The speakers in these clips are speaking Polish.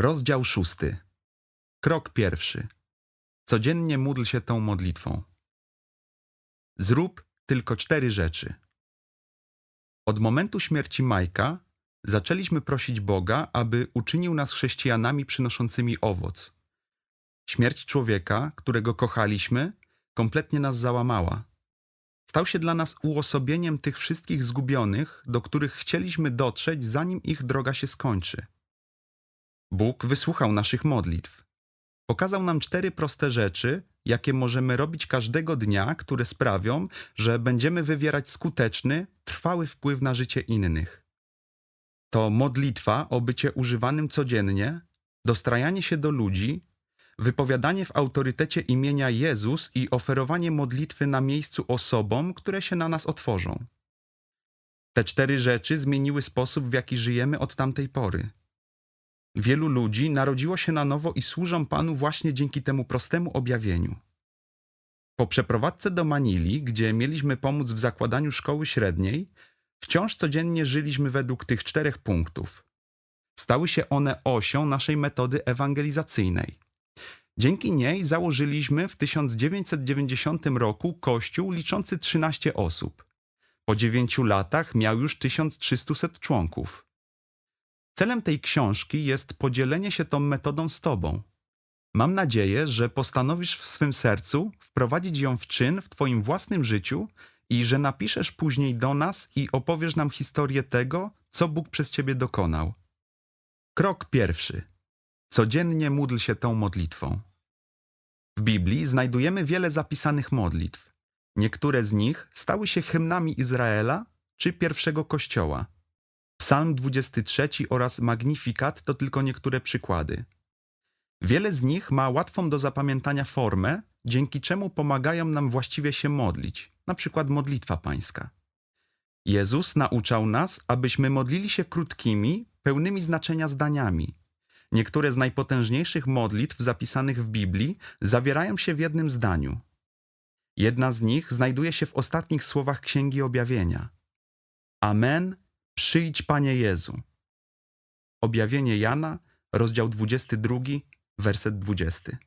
Rozdział szósty. Krok pierwszy. Codziennie módl się tą modlitwą. Zrób tylko cztery rzeczy. Od momentu śmierci Majka zaczęliśmy prosić Boga, aby uczynił nas chrześcijanami przynoszącymi owoc. Śmierć człowieka, którego kochaliśmy, kompletnie nas załamała. Stał się dla nas uosobieniem tych wszystkich zgubionych, do których chcieliśmy dotrzeć, zanim ich droga się skończy. Bóg wysłuchał naszych modlitw. Pokazał nam cztery proste rzeczy, jakie możemy robić każdego dnia, które sprawią, że będziemy wywierać skuteczny, trwały wpływ na życie innych. To modlitwa o bycie używanym codziennie, dostrajanie się do ludzi, wypowiadanie w autorytecie imienia Jezus i oferowanie modlitwy na miejscu osobom, które się na nas otworzą. Te cztery rzeczy zmieniły sposób, w jaki żyjemy od tamtej pory. Wielu ludzi narodziło się na nowo i służą Panu właśnie dzięki temu prostemu objawieniu. Po przeprowadzce do Manili, gdzie mieliśmy pomóc w zakładaniu szkoły średniej, wciąż codziennie żyliśmy według tych czterech punktów. Stały się one osią naszej metody ewangelizacyjnej. Dzięki niej założyliśmy w 1990 roku kościół liczący 13 osób. Po dziewięciu latach miał już 1300 członków. Celem tej książki jest podzielenie się tą metodą z Tobą. Mam nadzieję, że postanowisz w swym sercu wprowadzić ją w czyn w Twoim własnym życiu i że napiszesz później do nas i opowiesz nam historię tego, co Bóg przez Ciebie dokonał. Krok pierwszy. Codziennie módl się tą modlitwą. W Biblii znajdujemy wiele zapisanych modlitw. Niektóre z nich stały się hymnami Izraela czy pierwszego kościoła. Psalm 23 oraz Magnifikat to tylko niektóre przykłady. Wiele z nich ma łatwą do zapamiętania formę, dzięki czemu pomagają nam właściwie się modlić, na przykład modlitwa pańska. Jezus nauczał nas, abyśmy modlili się krótkimi, pełnymi znaczenia zdaniami. Niektóre z najpotężniejszych modlitw zapisanych w Biblii zawierają się w jednym zdaniu. Jedna z nich znajduje się w ostatnich słowach Księgi Objawienia. Amen, przyjdź Panie Jezu. Objawienie Jana, rozdział 22, werset 20.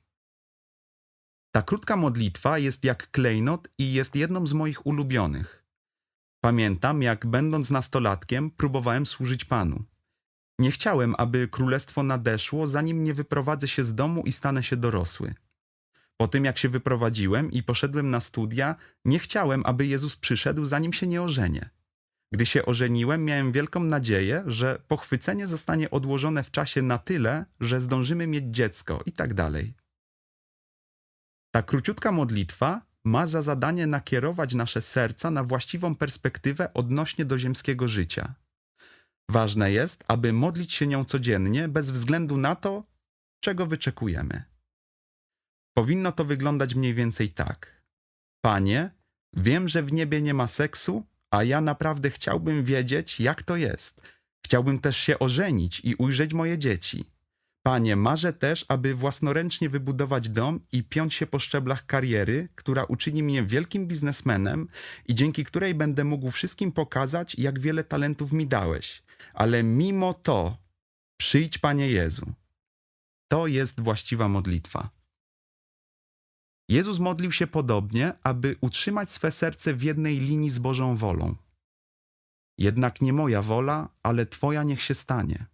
Ta krótka modlitwa jest jak klejnot i jest jedną z moich ulubionych. Pamiętam, jak będąc nastolatkiem próbowałem służyć Panu. Nie chciałem, aby królestwo nadeszło, zanim nie wyprowadzę się z domu i stanę się dorosły. Po tym, jak się wyprowadziłem i poszedłem na studia, nie chciałem, aby Jezus przyszedł, zanim się nie ożenię. Gdy się ożeniłem, miałem wielką nadzieję, że pochwycenie zostanie odłożone w czasie na tyle, że zdążymy mieć dziecko i tak dalej. Ta króciutka modlitwa ma za zadanie nakierować nasze serca na właściwą perspektywę odnośnie do ziemskiego życia. Ważne jest, aby modlić się nią codziennie, bez względu na to, czego wyczekujemy. Powinno to wyglądać mniej więcej tak. Panie, wiem, że w niebie nie ma seksu, a ja naprawdę chciałbym wiedzieć, jak to jest. Chciałbym też się ożenić i ujrzeć moje dzieci. Panie, marzę też, aby własnoręcznie wybudować dom i piąć się po szczeblach kariery, która uczyni mnie wielkim biznesmenem i dzięki której będę mógł wszystkim pokazać, jak wiele talentów mi dałeś. Ale mimo to, przyjdź, Panie Jezu. To jest właściwa modlitwa. Jezus modlił się podobnie, aby utrzymać swe serce w jednej linii z Bożą wolą. Jednak nie moja wola, ale Twoja niech się stanie.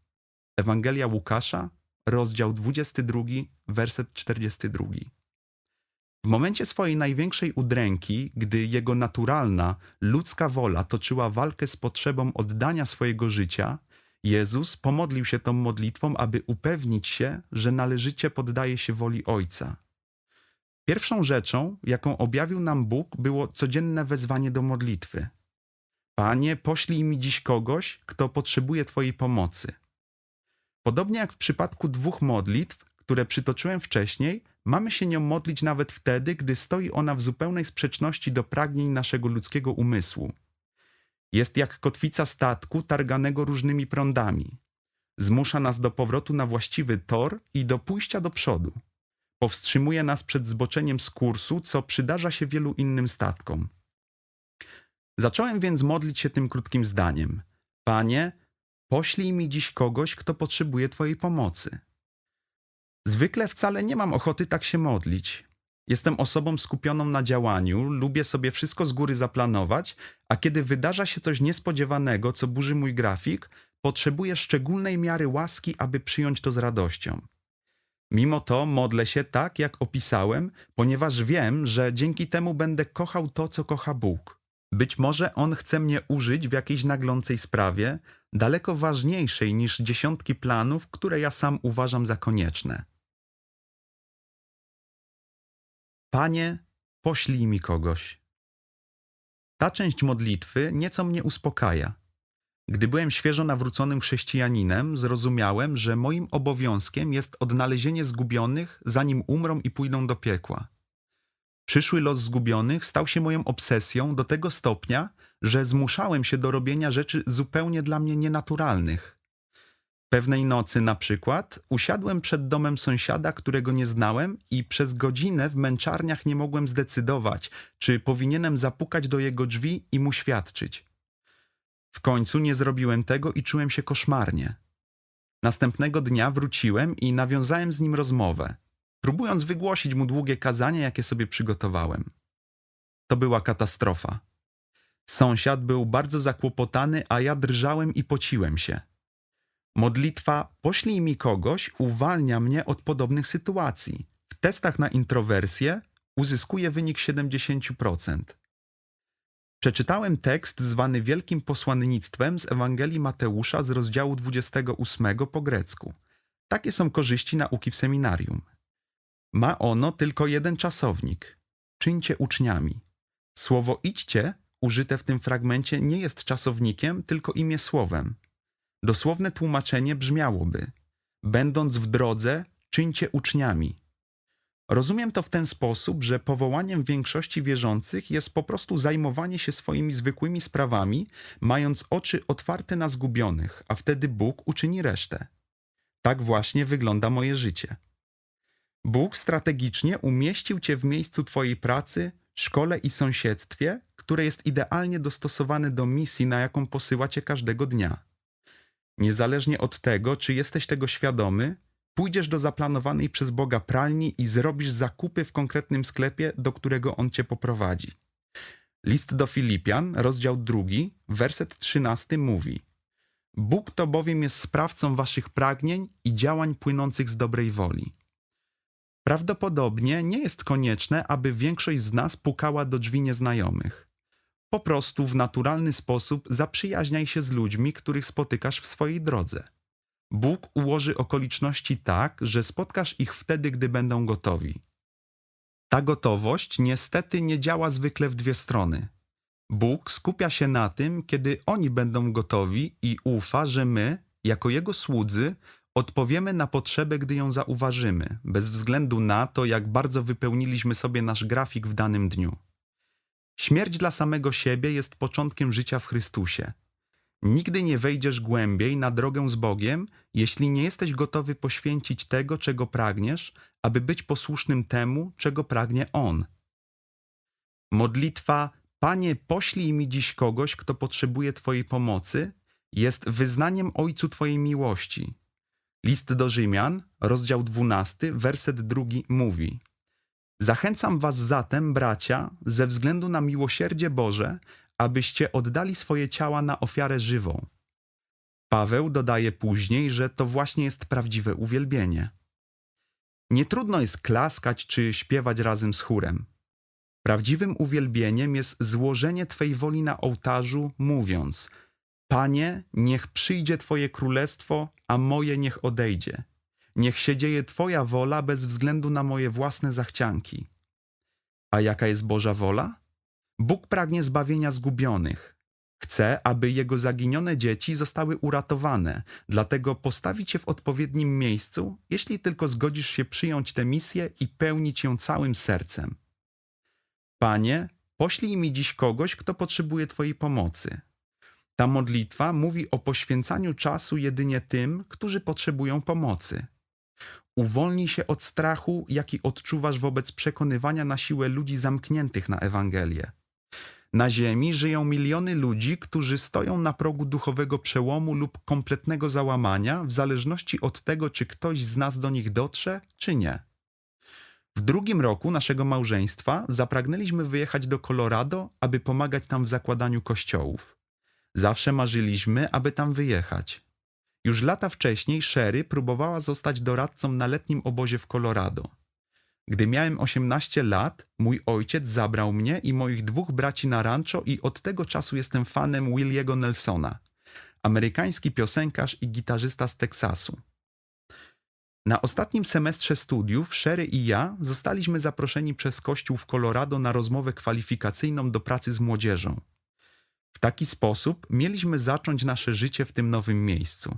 Ewangelia Łukasza, rozdział 22, werset 42. W momencie swojej największej udręki, gdy jego naturalna, ludzka wola toczyła walkę z potrzebą oddania swojego życia, Jezus pomodlił się tą modlitwą, aby upewnić się, że należycie poddaje się woli Ojca. Pierwszą rzeczą, jaką objawił nam Bóg, było codzienne wezwanie do modlitwy. Panie, poślij mi dziś kogoś, kto potrzebuje Twojej pomocy. Podobnie jak w przypadku dwóch modlitw, które przytoczyłem wcześniej, mamy się nią modlić nawet wtedy, gdy stoi ona w zupełnej sprzeczności do pragnień naszego ludzkiego umysłu. Jest jak kotwica statku targanego różnymi prądami. Zmusza nas do powrotu na właściwy tor i do pójścia do przodu. Powstrzymuje nas przed zboczeniem z kursu, co przydarza się wielu innym statkom. Zacząłem więc modlić się tym krótkim zdaniem. Panie, poślij mi dziś kogoś, kto potrzebuje Twojej pomocy. Zwykle wcale nie mam ochoty tak się modlić. Jestem osobą skupioną na działaniu, lubię sobie wszystko z góry zaplanować, a kiedy wydarza się coś niespodziewanego, co burzy mój grafik, potrzebuję szczególnej miary łaski, aby przyjąć to z radością. Mimo to modlę się tak, jak opisałem, ponieważ wiem, że dzięki temu będę kochał to, co kocha Bóg. Być może On chce mnie użyć w jakiejś naglącej sprawie, daleko ważniejszej niż dziesiątki planów, które ja sam uważam za konieczne. Panie, poślij mi kogoś. Ta część modlitwy nieco mnie uspokaja. Gdy byłem świeżo nawróconym chrześcijaninem, zrozumiałem, że moim obowiązkiem jest odnalezienie zgubionych, zanim umrą i pójdą do piekła. Przyszły los zgubionych stał się moją obsesją do tego stopnia, że zmuszałem się do robienia rzeczy zupełnie dla mnie nienaturalnych. Pewnej nocy na przykład usiadłem przed domem sąsiada, którego nie znałem i przez godzinę w męczarniach nie mogłem zdecydować, czy powinienem zapukać do jego drzwi i mu świadczyć. W końcu nie zrobiłem tego i czułem się koszmarnie. Następnego dnia wróciłem i nawiązałem z nim rozmowę, próbując wygłosić mu długie kazanie, jakie sobie przygotowałem. To była katastrofa. Sąsiad był bardzo zakłopotany, a ja drżałem i pociłem się. Modlitwa poślij mi kogoś uwalnia mnie od podobnych sytuacji. W testach na introwersję uzyskuję wynik 70%. Przeczytałem tekst zwany Wielkim Posłannictwem z Ewangelii Mateusza z rozdziału 28 po grecku. Takie są korzyści nauki w seminarium. Ma ono tylko jeden czasownik. Czyńcie uczniami. Słowo idźcie, użyte w tym fragmencie, nie jest czasownikiem, tylko imię słowem. Dosłowne tłumaczenie brzmiałoby: Będąc w drodze, czyńcie uczniami. Rozumiem to w ten sposób, że powołaniem większości wierzących jest po prostu zajmowanie się swoimi zwykłymi sprawami, mając oczy otwarte na zgubionych, a wtedy Bóg uczyni resztę. Tak właśnie wygląda moje życie. Bóg strategicznie umieścił Cię w miejscu Twojej pracy, szkole i sąsiedztwie, które jest idealnie dostosowane do misji, na jaką posyła Cię każdego dnia. Niezależnie od tego, czy jesteś tego świadomy, pójdziesz do zaplanowanej przez Boga pralni i zrobisz zakupy w konkretnym sklepie, do którego On cię poprowadzi. List do Filipian, rozdział drugi, werset trzynasty mówi Bóg to bowiem jest sprawcą waszych pragnień i działań płynących z dobrej woli. Prawdopodobnie nie jest konieczne, aby większość z nas pukała do drzwi nieznajomych. Po prostu w naturalny sposób zaprzyjaźniaj się z ludźmi, których spotykasz w swojej drodze. Bóg ułoży okoliczności tak, że spotkasz ich wtedy, gdy będą gotowi. Ta gotowość niestety nie działa zwykle w dwie strony. Bóg skupia się na tym, kiedy oni będą gotowi i ufa, że my, jako Jego słudzy, odpowiemy na potrzebę, gdy ją zauważymy, bez względu na to, jak bardzo wypełniliśmy sobie nasz grafik w danym dniu. Śmierć dla samego siebie jest początkiem życia w Chrystusie. Nigdy nie wejdziesz głębiej na drogę z Bogiem, jeśli nie jesteś gotowy poświęcić tego, czego pragniesz, aby być posłusznym temu, czego pragnie On. Modlitwa Panie, poślij mi dziś kogoś, kto potrzebuje Twojej pomocy, jest wyznaniem Ojcu Twojej miłości. List do Rzymian, rozdział 12, werset 2 mówi: Zachęcam Was zatem, bracia, ze względu na miłosierdzie Boże, abyście oddali swoje ciała na ofiarę żywą. Paweł dodaje później, że to właśnie jest prawdziwe uwielbienie. Nie trudno jest klaskać czy śpiewać razem z chórem. Prawdziwym uwielbieniem jest złożenie Twej woli na ołtarzu, mówiąc: Panie, niech przyjdzie Twoje królestwo, a moje niech odejdzie. Niech się dzieje Twoja wola bez względu na moje własne zachcianki. A jaka jest Boża wola? Bóg pragnie zbawienia zgubionych. Chce, aby jego zaginione dzieci zostały uratowane, dlatego postawi cię w odpowiednim miejscu, jeśli tylko zgodzisz się przyjąć tę misję i pełnić ją całym sercem. Panie, poślij mi dziś kogoś, kto potrzebuje Twojej pomocy. Ta modlitwa mówi o poświęcaniu czasu jedynie tym, którzy potrzebują pomocy. Uwolnij się od strachu, jaki odczuwasz wobec przekonywania na siłę ludzi zamkniętych na Ewangelię. Na Ziemi żyją miliony ludzi, którzy stoją na progu duchowego przełomu lub kompletnego załamania, w zależności od tego, czy ktoś z nas do nich dotrze, czy nie. W drugim roku naszego małżeństwa zapragnęliśmy wyjechać do Colorado, aby pomagać tam w zakładaniu kościołów. Zawsze marzyliśmy, aby tam wyjechać. Już lata wcześniej Sherry próbowała zostać doradcą na letnim obozie w Colorado. Gdy miałem 18 lat, mój ojciec zabrał mnie i moich dwóch braci na rancho i od tego czasu jestem fanem Williego Nelsona, amerykański piosenkarz i gitarzysta z Teksasu. Na ostatnim semestrze studiów Sherry i ja zostaliśmy zaproszeni przez Kościół w Colorado na rozmowę kwalifikacyjną do pracy z młodzieżą. W taki sposób mieliśmy zacząć nasze życie w tym nowym miejscu.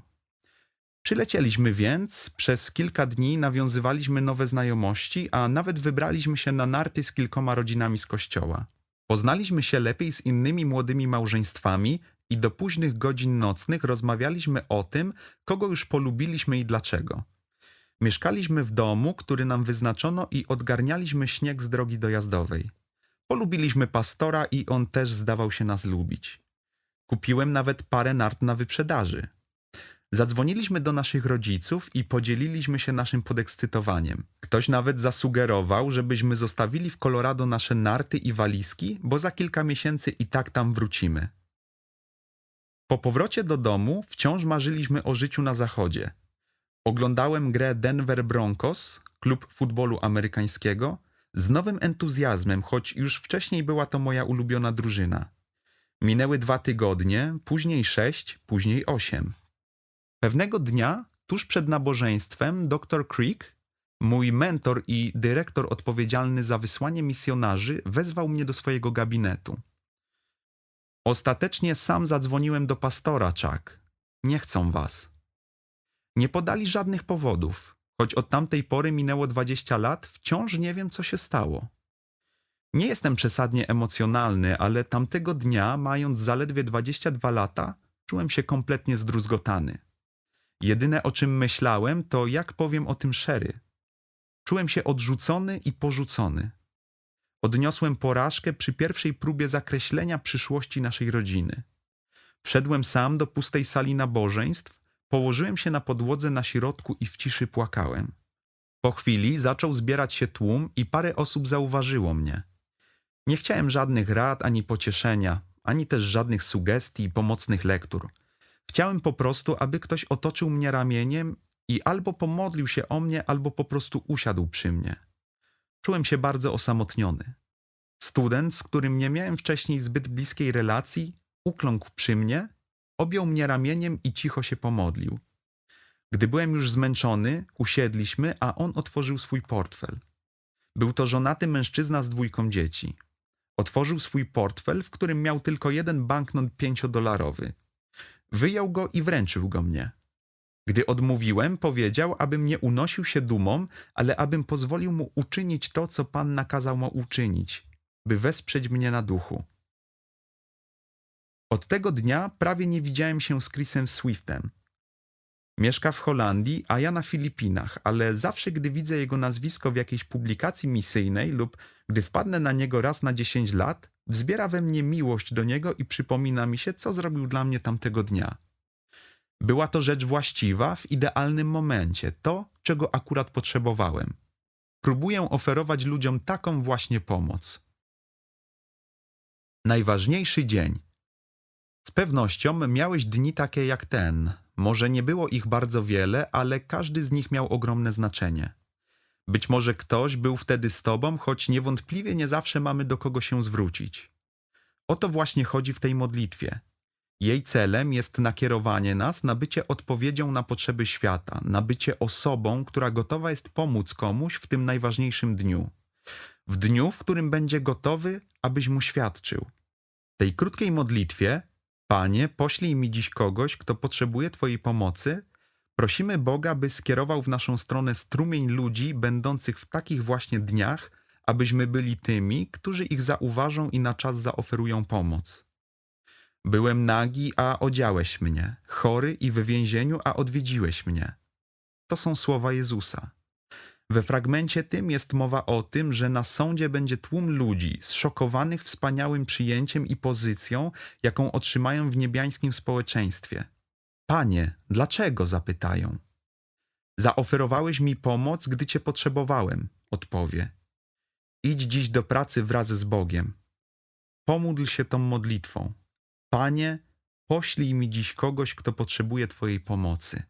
Przylecieliśmy więc, przez kilka dni nawiązywaliśmy nowe znajomości, a nawet wybraliśmy się na narty z kilkoma rodzinami z kościoła. Poznaliśmy się lepiej z innymi młodymi małżeństwami i do późnych godzin nocnych rozmawialiśmy o tym, kogo już polubiliśmy i dlaczego. Mieszkaliśmy w domu, który nam wyznaczono i odgarnialiśmy śnieg z drogi dojazdowej. Polubiliśmy pastora i on też zdawał się nas lubić. Kupiłem nawet parę nart na wyprzedaży. Zadzwoniliśmy do naszych rodziców i podzieliliśmy się naszym podekscytowaniem. Ktoś nawet zasugerował, żebyśmy zostawili w Colorado nasze narty i walizki, bo za kilka miesięcy i tak tam wrócimy. Po powrocie do domu wciąż marzyliśmy o życiu na zachodzie. Oglądałem grę Denver Broncos, klub futbolu amerykańskiego, z nowym entuzjazmem, choć już wcześniej była to moja ulubiona drużyna. Minęły dwa tygodnie, później sześć, później osiem. Pewnego dnia, tuż przed nabożeństwem, dr Creek, mój mentor i dyrektor odpowiedzialny za wysłanie misjonarzy, wezwał mnie do swojego gabinetu. Ostatecznie sam zadzwoniłem do pastora Chuck. Nie chcą was. Nie podali żadnych powodów. Choć od tamtej pory minęło 20 lat, wciąż nie wiem, co się stało. Nie jestem przesadnie emocjonalny, ale tamtego dnia, mając zaledwie 22 lata, czułem się kompletnie zdruzgotany. Jedyne o czym myślałem, to jak powiem o tym Sherry. Czułem się odrzucony i porzucony. Odniosłem porażkę przy pierwszej próbie zakreślenia przyszłości naszej rodziny. Wszedłem sam do pustej sali nabożeństw, położyłem się na podłodze na środku i w ciszy płakałem. Po chwili zaczął zbierać się tłum i parę osób zauważyło mnie. Nie chciałem żadnych rad ani pocieszenia, ani też żadnych sugestii i pomocnych lektur – Chciałem po prostu, aby ktoś otoczył mnie ramieniem i albo pomodlił się o mnie, albo po prostu usiadł przy mnie. Czułem się bardzo osamotniony. Student, z którym nie miałem wcześniej zbyt bliskiej relacji, ukląkł przy mnie, objął mnie ramieniem i cicho się pomodlił. Gdy byłem już zmęczony, usiedliśmy, a on otworzył swój portfel. Był to żonaty mężczyzna z dwójką dzieci. Otworzył swój portfel, w którym miał tylko jeden banknot pięciodolarowy – Wyjął go i wręczył go mnie. Gdy odmówiłem, powiedział, abym nie unosił się dumą, ale abym pozwolił mu uczynić to, co Pan nakazał mu uczynić, by wesprzeć mnie na duchu. Od tego dnia prawie nie widziałem się z Chrisem Swiftem. Mieszka w Holandii, a ja na Filipinach, ale zawsze, gdy widzę jego nazwisko w jakiejś publikacji misyjnej lub gdy wpadnę na niego raz na 10 lat, wzbiera we mnie miłość do niego i przypomina mi się, co zrobił dla mnie tamtego dnia. Była to rzecz właściwa w idealnym momencie, to, czego akurat potrzebowałem. Próbuję oferować ludziom taką właśnie pomoc. Najważniejszy dzień. Z pewnością miałeś dni takie jak ten. Może nie było ich bardzo wiele, ale każdy z nich miał ogromne znaczenie. Być może ktoś był wtedy z tobą, choć niewątpliwie nie zawsze mamy do kogo się zwrócić. O to właśnie chodzi w tej modlitwie. Jej celem jest nakierowanie nas na bycie odpowiedzią na potrzeby świata, na bycie osobą, która gotowa jest pomóc komuś w tym najważniejszym dniu. W dniu, w którym będzie gotowy, abyś mu świadczył. W tej krótkiej modlitwie, Panie, poślij mi dziś kogoś, kto potrzebuje Twojej pomocy, Prosimy Boga, by skierował w naszą stronę strumień ludzi będących w takich właśnie dniach, abyśmy byli tymi, którzy ich zauważą i na czas zaoferują pomoc. Byłem nagi, a odziałeś mnie, chory i w więzieniu, a odwiedziłeś mnie. To są słowa Jezusa. We fragmencie tym jest mowa o tym, że na sądzie będzie tłum ludzi zszokowanych wspaniałym przyjęciem i pozycją, jaką otrzymają w niebiańskim społeczeństwie. Panie, dlaczego? zapytają. Zaoferowałeś mi pomoc, gdy cię potrzebowałem, odpowie. Idź dziś do pracy wraz z Bogiem. Pomódl się tą modlitwą. Panie, poślij mi dziś kogoś, kto potrzebuje Twojej pomocy.